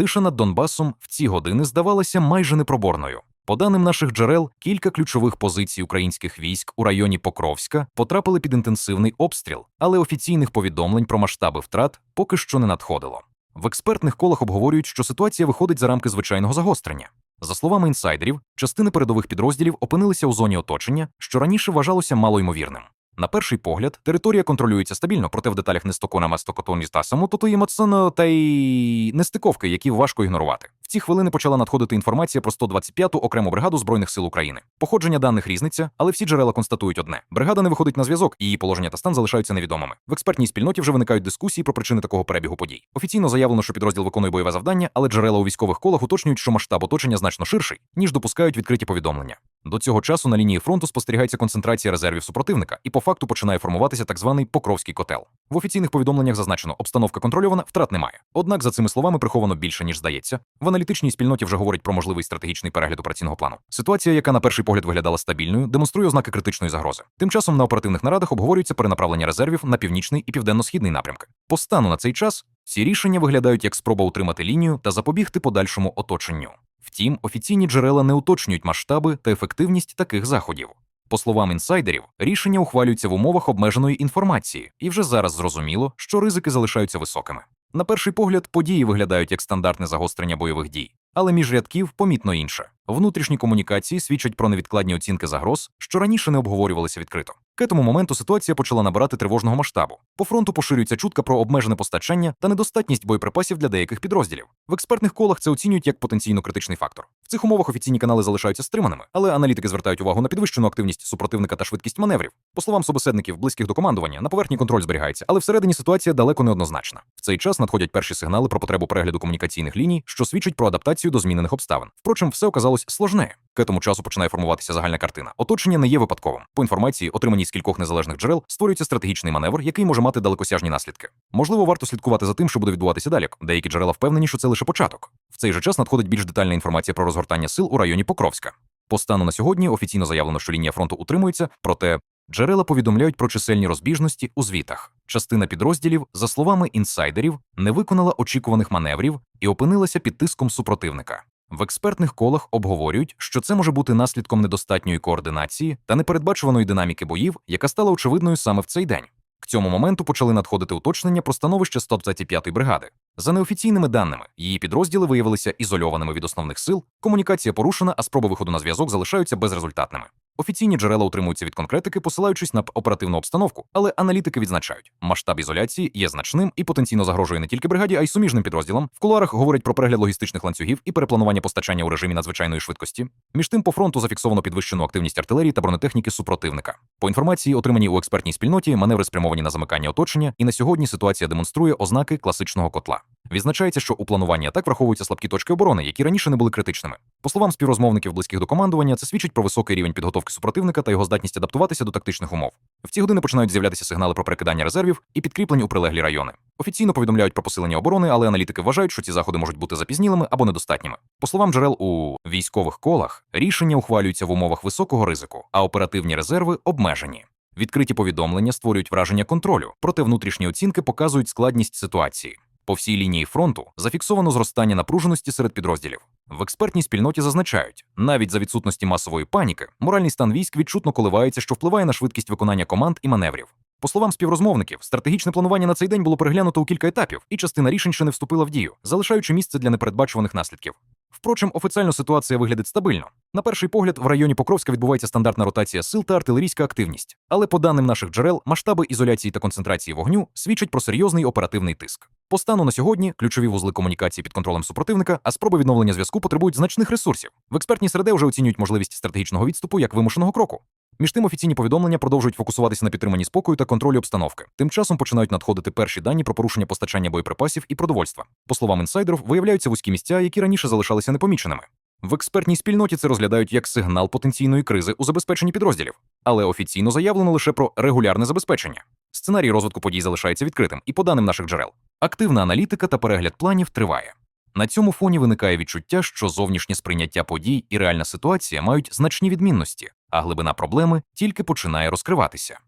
Тиша над Донбасом в ці години здавалася майже непроборною. По даним наших джерел, кілька ключових позицій українських військ у районі Покровська потрапили під інтенсивний обстріл, але офіційних повідомлень про масштаби втрат поки що не надходило. В експертних колах обговорюють, що ситуація виходить за рамки звичайного загострення. За словами інсайдерів, частини передових підрозділів опинилися у зоні оточення, що раніше вважалося малоймовірним. На перший погляд, територія контролюється стабільно, проте в деталях нестоконама стокотоність та самотото є мацано та й нестиковки, які важко ігнорувати. В ці хвилини почала надходити інформація про 125-ту окрему бригаду збройних сил України. Походження даних різниця, але всі джерела констатують одне: бригада не виходить на зв'язок, її положення та стан залишаються невідомими. В експертній спільноті вже виникають дискусії про причини такого перебігу подій. Офіційно заявлено, що підрозділ виконує бойове завдання, але джерела у військових колах уточнюють, що масштаб оточення значно ширший, ніж допускають відкриті повідомлення. До цього часу на лінії фронту спостерігається концентрація резервів супротивника, і по факту починає формуватися так званий Покровський котел. В офіційних повідомленнях зазначено, обстановка контрольована, втрат немає. Однак за цими словами приховано більше ніж здається. В аналітичній спільноті вже говорять про можливий стратегічний перегляд операційного плану. Ситуація, яка на перший погляд виглядала стабільною, демонструє ознаки критичної загрози. Тим часом на оперативних нарадах обговорюється перенаправлення резервів на північний і південно-східний напрямки. По стану на цей час ці рішення виглядають як спроба утримати лінію та запобігти подальшому оточенню. Втім, офіційні джерела не уточнюють масштаби та ефективність таких заходів. По словам інсайдерів, рішення ухвалюються в умовах обмеженої інформації, і вже зараз зрозуміло, що ризики залишаються високими. На перший погляд, події виглядають як стандартне загострення бойових дій, але між рядків помітно інше. Внутрішні комунікації свідчать про невідкладні оцінки загроз, що раніше не обговорювалися відкрито. К этому моменту ситуація почала набирати тривожного масштабу. По фронту поширюється чутка про обмежене постачання та недостатність боєприпасів для деяких підрозділів. В експертних колах це оцінюють як потенційно критичний фактор. Цих умовах офіційні канали залишаються стриманими, але аналітики звертають увагу на підвищену активність супротивника та швидкість маневрів. По словам собеседників, близьких до командування, на поверхні контроль зберігається, але всередині ситуація далеко не однозначна. В цей час надходять перші сигнали про потребу перегляду комунікаційних ліній, що свідчить про адаптацію до змінених обставин. Впрочем, все оказалось сложне. К этому часу починає формуватися загальна картина. Оточення не є випадковим. По інформації, отриманій з кількох незалежних джерел, створюється стратегічний маневр, який може мати далекосяжні наслідки. Можливо, варто слідкувати за тим, що буде відбуватися далі. Деякі джерела впевнені, що це лише початок. В цей же час надходить більш детальна інформація про розгортання сил у районі Покровська. По стану на сьогодні офіційно заявлено, що лінія фронту утримується, проте джерела повідомляють про чисельні розбіжності у звітах. Частина підрозділів, за словами інсайдерів, не виконала очікуваних маневрів і опинилася під тиском супротивника. В експертних колах обговорюють, що це може бути наслідком недостатньої координації та непередбачуваної динаміки боїв, яка стала очевидною саме в цей день. К цьому моменту почали надходити уточнення про становище 125-ї бригади. За неофіційними даними, її підрозділи виявилися ізольованими від основних сил, комунікація порушена, а спроби виходу на зв'язок залишаються безрезультатними. Офіційні джерела утримуються від конкретики, посилаючись на оперативну обстановку, але аналітики відзначають, масштаб ізоляції є значним і потенційно загрожує не тільки бригаді, а й суміжним підрозділам. В кулуарах говорять про перегляд логістичних ланцюгів і перепланування постачання у режимі надзвичайної швидкості. Між тим, по фронту зафіксовано підвищену активність артилерії та бронетехніки супротивника. По інформації, отриманій у експертній спільноті, маневри спрямовані на замикання оточення, і на сьогодні ситуація демонструє ознаки класичного котла. Відзначається, що у плануванні атак враховуються слабкі точки оборони, які раніше не були критичними. По словам співрозмовників близьких до командування, це свідчить про високий рівень підготовки супротивника та його здатність адаптуватися до тактичних умов. В ці години починають з'являтися сигнали про перекидання резервів і підкріплень у прилеглі райони. Офіційно повідомляють про посилення оборони, але аналітики вважають, що ці заходи можуть бути запізнілими або недостатніми. По словам джерел у військових колах, рішення ухвалюються в умовах високого ризику, а оперативні резерви обмежені. Відкриті повідомлення створюють враження контролю, проте внутрішні оцінки показують складність ситуації. По всій лінії фронту зафіксовано зростання напруженості серед підрозділів. В експертній спільноті зазначають, навіть за відсутності масової паніки, моральний стан військ відчутно коливається, що впливає на швидкість виконання команд і маневрів. По словам співрозмовників, стратегічне планування на цей день було переглянуто у кілька етапів, і частина рішень ще не вступила в дію, залишаючи місце для непередбачуваних наслідків. Впрочем, офіціально ситуація виглядить стабільно. На перший погляд, в районі Покровська відбувається стандартна ротація сил та артилерійська активність. Але по даним наших джерел, масштаби ізоляції та концентрації вогню свідчать про серйозний оперативний тиск. По стану на сьогодні ключові вузли комунікації під контролем супротивника, а спроби відновлення зв'язку потребують значних ресурсів. В експертній середи вже оцінюють можливість стратегічного відступу як вимушеного кроку. Між тим офіційні повідомлення продовжують фокусуватися на підтриманні спокою та контролі обстановки. Тим часом починають надходити перші дані про порушення постачання боєприпасів і продовольства. По словам інсайдерів, виявляються вузькі місця, які раніше залишалися непоміченими. В експертній спільноті це розглядають як сигнал потенційної кризи у забезпеченні підрозділів, але офіційно заявлено лише про регулярне забезпечення. Сценарій розвитку подій залишається відкритим, і по даним наших джерел, активна аналітика та перегляд планів триває. На цьому фоні виникає відчуття, що зовнішнє сприйняття подій і реальна ситуація мають значні відмінності, а глибина проблеми тільки починає розкриватися.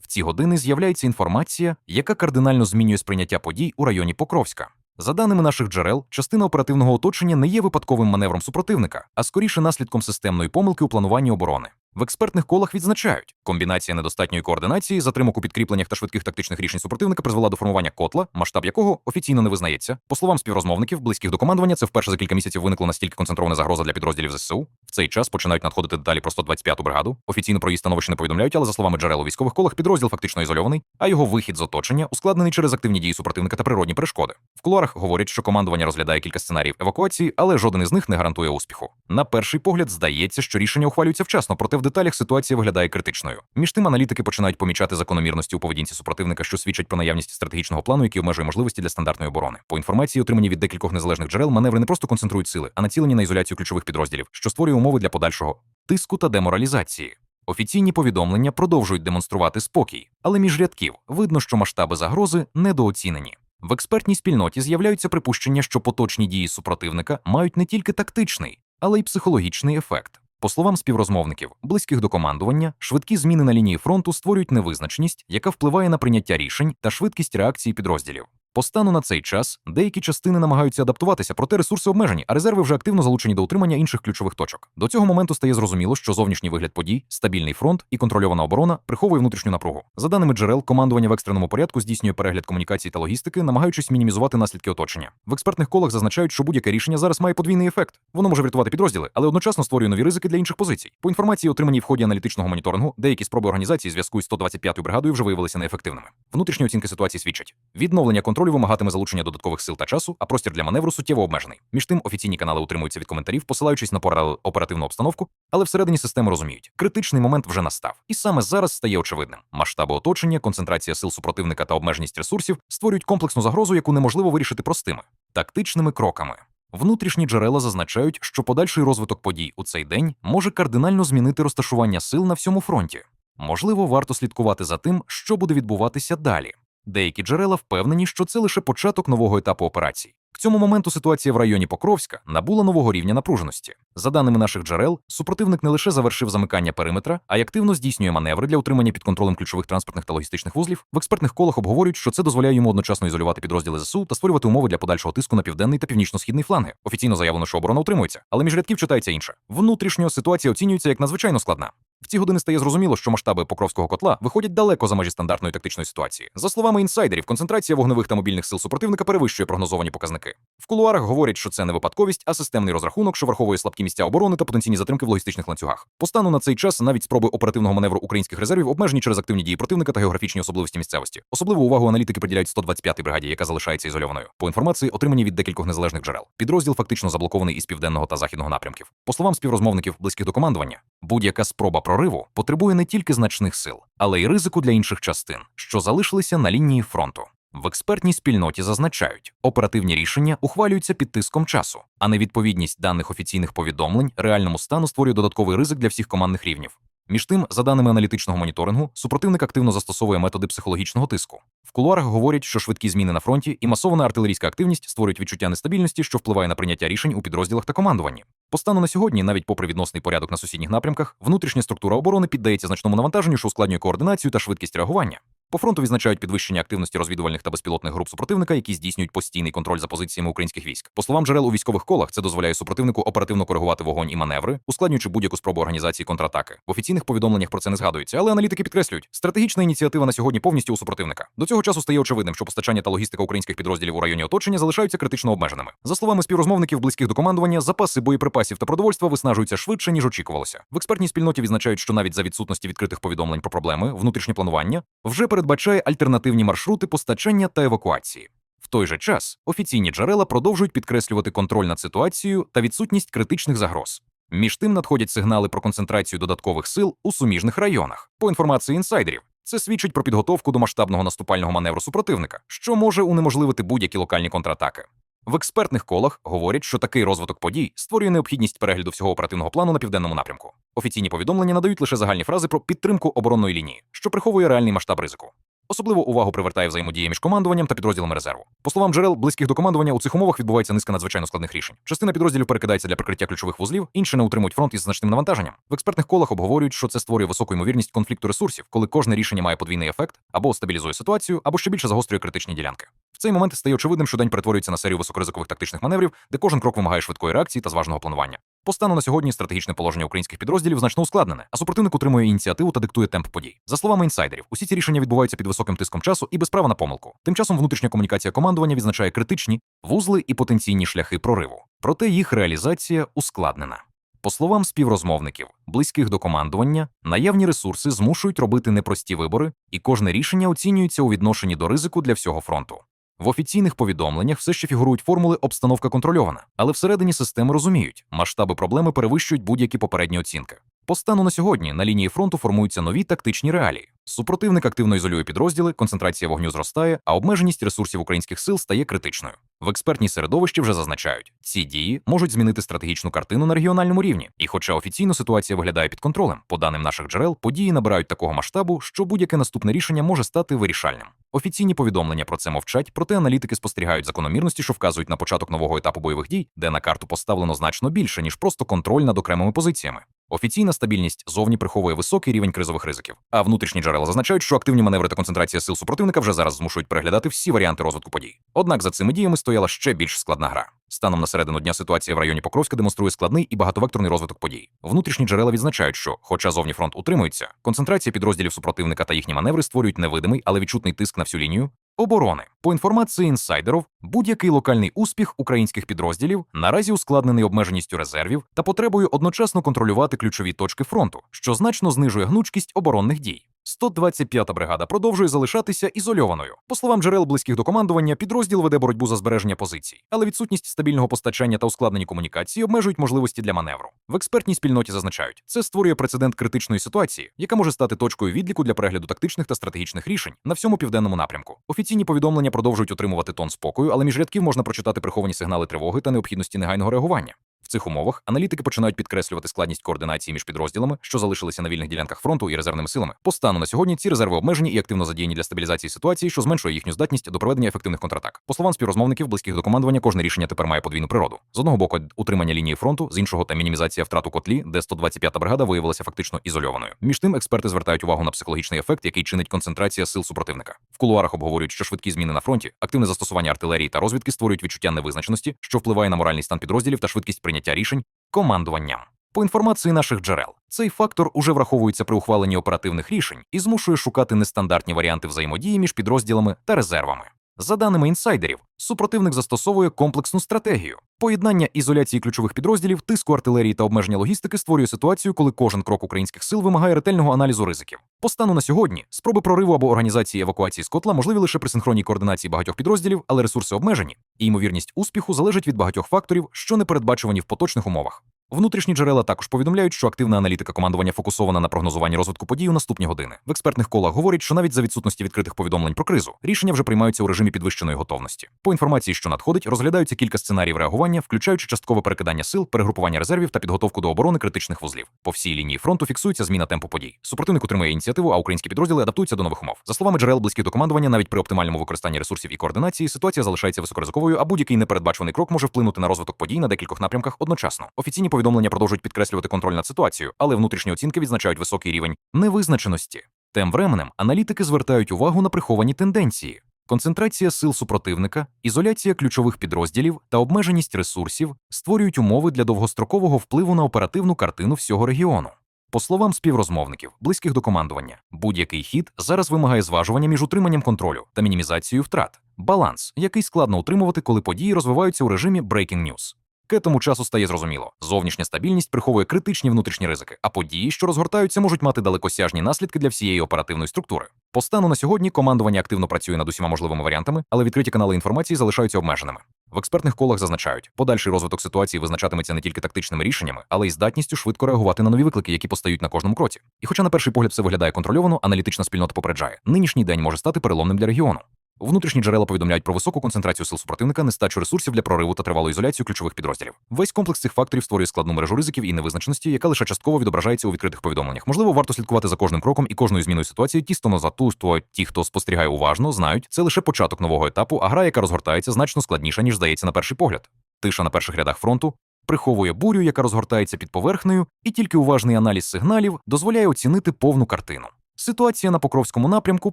В ці години з'являється інформація, яка кардинально змінює сприйняття подій у районі Покровська. За даними наших джерел, частина оперативного оточення не є випадковим маневром супротивника, а скоріше наслідком системної помилки у плануванні оборони. В експертних колах відзначають, комбінація недостатньої координації, затримок у підкріпленнях та швидких тактичних рішень супротивника призвела до формування котла, масштаб якого офіційно не визнається. По словам співрозмовників, близьких до командування, це вперше за кілька місяців виникла настільки концентрована загроза для підрозділів ЗСУ. В цей час починають надходити деталі про 125-ту бригаду. Офіційно про її становище не повідомляють, але за словами джерел у військових колах, підрозділ фактично ізольований, а його вихід з оточення ускладнений через активні дії супротивника та природні перешкоди. В кулуарах говорять, що командування розглядає кілька сценаріїв евакуації, але жоден із них не гарантує успіху. На перший погляд здається, що рішення ухвалюються вчасно, проте в деталях ситуація виглядає критичною. Між тим аналітики починають помічати закономірності у поведінці супротивника, що свідчать про наявність стратегічного плану, який обмежує можливості для стандартної оборони. По інформації, отримані від декількох незалежних джерел, маневри не просто концентрують сили, а націлені на ізоляцію ключових підрозділів, що створює умови для подальшого тиску та деморалізації. Офіційні повідомлення продовжують демонструвати спокій, але між рядків видно, що масштаби загрози недооцінені. В експертній спільноті з'являються припущення, що поточні дії супротивника мають не тільки тактичний, але й психологічний ефект. По словам співрозмовників, близьких до командування, швидкі зміни на лінії фронту створюють невизначеність, яка впливає на прийняття рішень та швидкість реакції підрозділів. По стану на цей час деякі частини намагаються адаптуватися, проте ресурси обмежені, а резерви вже активно залучені до утримання інших ключових точок. До цього моменту стає зрозуміло, що зовнішній вигляд подій, стабільний фронт і контрольована оборона приховує внутрішню напругу. За даними джерел, командування в екстреному порядку здійснює перегляд комунікацій та логістики, намагаючись мінімізувати наслідки оточення. В експертних колах зазначають, що будь-яке рішення зараз має подвійний ефект. Воно може врятувати підрозділи, але одночасно створює нові ризики для інших позицій. По інформації, отриманій в ході аналітичного моніторингу, деякі спроби організації зв'язку із 125-ю бригадою вже виявилися неефективними. Внутрішні оцінки ситуації свідчать: відновлення контролю вимагатиме залучення додаткових сил та часу, а простір для маневру суттєво обмежений. Між тим, офіційні канали утримуються від коментарів, посилаючись на оперативну обстановку, але всередині системи розуміють, критичний момент вже настав, і саме зараз стає очевидним. Масштаби оточення, концентрація сил супротивника та обмеженість ресурсів створюють комплексну загрозу, яку неможливо вирішити простими тактичними кроками. Внутрішні джерела зазначають, що подальший розвиток подій у цей день може кардинально змінити розташування сил на всьому фронті. Можливо, варто слідкувати за тим, що буде відбуватися далі. Деякі джерела впевнені, що це лише початок нового етапу операцій. К цьому моменту ситуація в районі Покровська набула нового рівня напруженості. За даними наших джерел, супротивник не лише завершив замикання периметра, а й активно здійснює маневри для утримання під контролем ключових транспортних та логістичних вузлів. В експертних колах обговорюють, що це дозволяє йому одночасно ізолювати підрозділи ЗСУ та створювати умови для подальшого тиску на південний та північно-східний фланги. Офіційно заявлено, що оборона утримується, але між рядків читається інше. Внутрішньо ситуація оцінюється як надзвичайно складна. В ці години стає зрозуміло, що масштаби покровського котла виходять далеко за межі стандартної тактичної ситуації. За словами інсайдерів, концентрація вогневих та мобільних сил супротивника перевищує прогнозовані показники. В кулуарах говорять, що це не випадковість, а системний розрахунок, що враховує слабкі місця оборони та потенційні затримки в логістичних ланцюгах. По стану на цей час навіть спроби оперативного маневру українських резервів обмежені через активні дії противника та географічні особливості місцевості. Особливу увагу аналітики приділяють 125-й бригаді, яка залишається ізольованою. По інформації, отримані від декількох незалежних джерел. Підрозділ фактично заблокований із південного та західного напрямків. По словам співрозмовників, близьких до командування, будь-яка спроба прориву потребує не тільки значних сил, але й ризику для інших частин, що залишилися на лінії фронту. В експертній спільноті зазначають, оперативні рішення ухвалюються під тиском часу, а невідповідність даних офіційних повідомлень реальному стану створює додатковий ризик для всіх командних рівнів. Між тим, за даними аналітичного моніторингу, супротивник активно застосовує методи психологічного тиску. В кулуарах говорять, що швидкі зміни на фронті і масована артилерійська активність створюють відчуття нестабільності, що впливає на прийняття рішень у підрозділах та командуванні. По стану на сьогодні, навіть попри відносний порядок на сусідніх напрямках, внутрішня структура оборони піддається значному навантаженню, що ускладнює координацію та швидкість реагування. По фронту відзначають підвищення активності розвідувальних та безпілотних груп супротивника, які здійснюють постійний контроль за позиціями українських військ. По словам джерел у військових колах, це дозволяє супротивнику оперативно коригувати вогонь і маневри, ускладнюючи будь-яку спробу організації контратаки. В офіційних повідомленнях про це не згадується, але аналітики підкреслюють, стратегічна ініціатива на сьогодні повністю у супротивника. До цього часу стає очевидним, що постачання та логістика українських підрозділів у районі оточення залишаються критично обмеженими. За словами співрозмовників близьких до командування, запаси боєприпасів та продовольства виснажуються швидше ніж очікувалося. В експертній спільноті відзначають, що навіть за відсутності відкритих повідомлень про проблеми, внутрішнє планування вже передбачає альтернативні маршрути постачання та евакуації. В той же час офіційні джерела продовжують підкреслювати контроль над ситуацією та відсутність критичних загроз. Між тим надходять сигнали про концентрацію додаткових сил у суміжних районах. По інформації інсайдерів, це свідчить про підготовку до масштабного наступального маневру супротивника, що може унеможливити будь-які локальні контратаки. В експертних колах говорять, що такий розвиток подій створює необхідність перегляду всього оперативного плану на південному напрямку. Офіційні повідомлення надають лише загальні фрази про підтримку оборонної лінії, що приховує реальний масштаб ризику. Особливо увагу привертає взаємодія між командуванням та підрозділами резерву. По словам джерел, близьких до командування, у цих умовах відбувається низка надзвичайно складних рішень. Частина підрозділів перекидається для прикриття ключових вузлів, інші не утримують фронт із значним навантаженням. В експертних колах обговорюють, що це створює високу ймовірність конфлікту ресурсів, коли кожне рішення має подвійний ефект або стабілізує ситуацію, або ще більше загострює критичні ділянки. В цей момент стає очевидним, що день перетворюється на серію високоризикових тактичних маневрів, де кожен крок вимагає швидкої реакції та зважного планування. По на сьогодні стратегічне положення українських підрозділів значно ускладнене, а супротивник утримує ініціативу та диктує темп подій. За словами інсайдерів, усі ці рішення відбуваються під високим тиском часу і без права на помилку. Тим часом внутрішня комунікація командування відзначає критичні вузли і потенційні шляхи прориву. Проте їх реалізація ускладнена. По словам співрозмовників, близьких до командування, наявні ресурси змушують робити непрості вибори, і кожне рішення оцінюється у відношенні до ризику для всього фронту. В офіційних повідомленнях все ще фігурують формули обстановка контрольована, але всередині системи розуміють, масштаби проблеми перевищують будь-які попередні оцінки. По стану на сьогодні на лінії фронту формуються нові тактичні реалії. Супротивник активно ізолює підрозділи, концентрація вогню зростає, а обмеженість ресурсів українських сил стає критичною. В експертній середовищі вже зазначають, ці дії можуть змінити стратегічну картину на регіональному рівні. І, хоча офіційно ситуація виглядає під контролем, по даним наших джерел, події набирають такого масштабу, що будь-яке наступне рішення може стати вирішальним. Офіційні повідомлення про це мовчать, проте аналітики спостерігають закономірності, що вказують на початок нового етапу бойових дій, де на карту поставлено значно більше ніж просто контроль над окремими позиціями. Офіційна стабільність зовні приховує високий рівень кризових ризиків, а внутрішні джерела зазначають, що активні маневри та концентрація сил супротивника вже зараз змушують переглядати всі варіанти розвитку подій. Однак за цими діями стояла ще більш складна гра. Станом на середину дня ситуація в районі Покровська демонструє складний і багатовекторний розвиток подій. Внутрішні джерела відзначають, що, хоча зовні фронт утримується, концентрація підрозділів супротивника та їхні маневри створюють невидимий, але відчутний тиск на всю лінію. Оборони по інформації інсайдерів, будь-який локальний успіх українських підрозділів наразі ускладнений обмеженістю резервів та потребою одночасно контролювати ключові точки фронту, що значно знижує гнучкість оборонних дій. 125-та бригада продовжує залишатися ізольованою. По словам джерел близьких до командування, підрозділ веде боротьбу за збереження позицій, але відсутність стабільного постачання та ускладнені комунікації обмежують можливості для маневру. В експертній спільноті зазначають, це створює прецедент критичної ситуації, яка може стати точкою відліку для перегляду тактичних та стратегічних рішень на всьому південному напрямку. Офіційні повідомлення продовжують отримувати тон спокою, але між рядків можна прочитати приховані сигнали тривоги та необхідності негайного реагування. Цих умовах аналітики починають підкреслювати складність координації між підрозділами, що залишилися на вільних ділянках фронту і резервними силами. По стану на сьогодні ці резерви обмежені і активно задіяні для стабілізації ситуації, що зменшує їхню здатність до проведення ефективних контратак. По словам співрозмовників, близьких до командування, кожне рішення тепер має подвійну природу. З одного боку, утримання лінії фронту, з іншого та мінімізація втрат у котлі, де 125-та бригада виявилася фактично ізольованою. Між тим, експерти звертають увагу на психологічний ефект, який чинить концентрація сил супротивника. Кулуарах обговорюють, що швидкі зміни на фронті, активне застосування артилерії та розвідки створюють відчуття невизначеності, що впливає на моральний стан підрозділів та швидкість прийняття рішень командуванням. По інформації наших джерел, цей фактор уже враховується при ухваленні оперативних рішень і змушує шукати нестандартні варіанти взаємодії між підрозділами та резервами. За даними інсайдерів, супротивник застосовує комплексну стратегію. Поєднання ізоляції ключових підрозділів, тиску артилерії та обмеження логістики створює ситуацію, коли кожен крок українських сил вимагає ретельного аналізу ризиків. По стану на сьогодні спроби прориву або організації евакуації з котла можливі лише при синхронній координації багатьох підрозділів, але ресурси обмежені, і ймовірність успіху залежить від багатьох факторів, що не передбачувані в поточних умовах. Внутрішні джерела також повідомляють, що активна аналітика командування фокусована на прогнозуванні розвитку подій у наступні години. В експертних колах говорять, що навіть за відсутності відкритих повідомлень про кризу рішення вже приймаються у режимі підвищеної готовності. По інформації, що надходить, розглядаються кілька сценаріїв реагування, включаючи часткове перекидання сил, перегрупування резервів та підготовку до оборони критичних вузлів. По всій лінії фронту фіксується зміна темпу подій. Супротивник утримує ініціативу, а українські підрозділи адаптуються до нових умов. За словами джерел близьких до командування, навіть при оптимальному використанні ресурсів і координації ситуація залишається високоризиковою, а будь-який непередбачуваний крок може вплинути на розвиток подій на декількох напрямках одночасно. Офіційні повідомлення продовжують підкреслювати контроль над ситуацією, але внутрішні оцінки відзначають високий рівень невизначеності. Тим временем аналітики звертають увагу на приховані тенденції. Концентрація сил супротивника, ізоляція ключових підрозділів та обмеженість ресурсів створюють умови для довгострокового впливу на оперативну картину всього регіону. По словам співрозмовників, близьких до командування, будь-який хід зараз вимагає зважування між утриманням контролю та мінімізацією втрат, баланс, який складно утримувати, коли події розвиваються у режимі breaking news. К тому часу стає зрозуміло, зовнішня стабільність приховує критичні внутрішні ризики, а події, що розгортаються, можуть мати далекосяжні наслідки для всієї оперативної структури. По стану на сьогодні командування активно працює над усіма можливими варіантами, але відкриті канали інформації залишаються обмеженими. В експертних колах зазначають, подальший розвиток ситуації визначатиметься не тільки тактичними рішеннями, але й здатністю швидко реагувати на нові виклики, які постають на кожному кроці. І хоча на перший погляд все виглядає контрольовано, аналітична спільнота попереджає, нинішній день може стати переломним для регіону. Внутрішні джерела повідомляють про високу концентрацію сил супротивника, нестачу ресурсів для прориву та тривалу ізоляцію ключових підрозділів. Весь комплекс цих факторів створює складну мережу ризиків і невизначеності, яка лише частково відображається у відкритих повідомленнях. Можливо, варто слідкувати за кожним кроком і кожною зміною ситуації. Ті, хто на затуство, ті, хто спостерігає уважно, знають, це лише початок нового етапу, а гра, яка розгортається, значно складніша, ніж здається на перший погляд. Тиша на перших рядах фронту приховує бурю, яка розгортається під поверхнею, і тільки уважний аналіз сигналів дозволяє оцінити повну картину. Ситуація на Покровському напрямку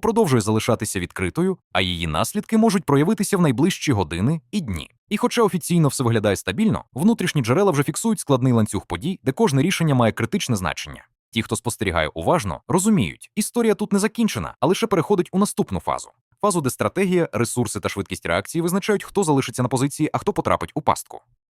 продовжує залишатися відкритою, а її наслідки можуть проявитися в найближчі години і дні. І хоча офіційно все виглядає стабільно, внутрішні джерела вже фіксують складний ланцюг подій, де кожне рішення має критичне значення. Ті, хто спостерігає уважно, розуміють, історія тут не закінчена, а лише переходить у наступну фазу. Фазу, де стратегія, ресурси та швидкість реакції визначають, хто залишиться на позиції, а хто потрапить у пастку.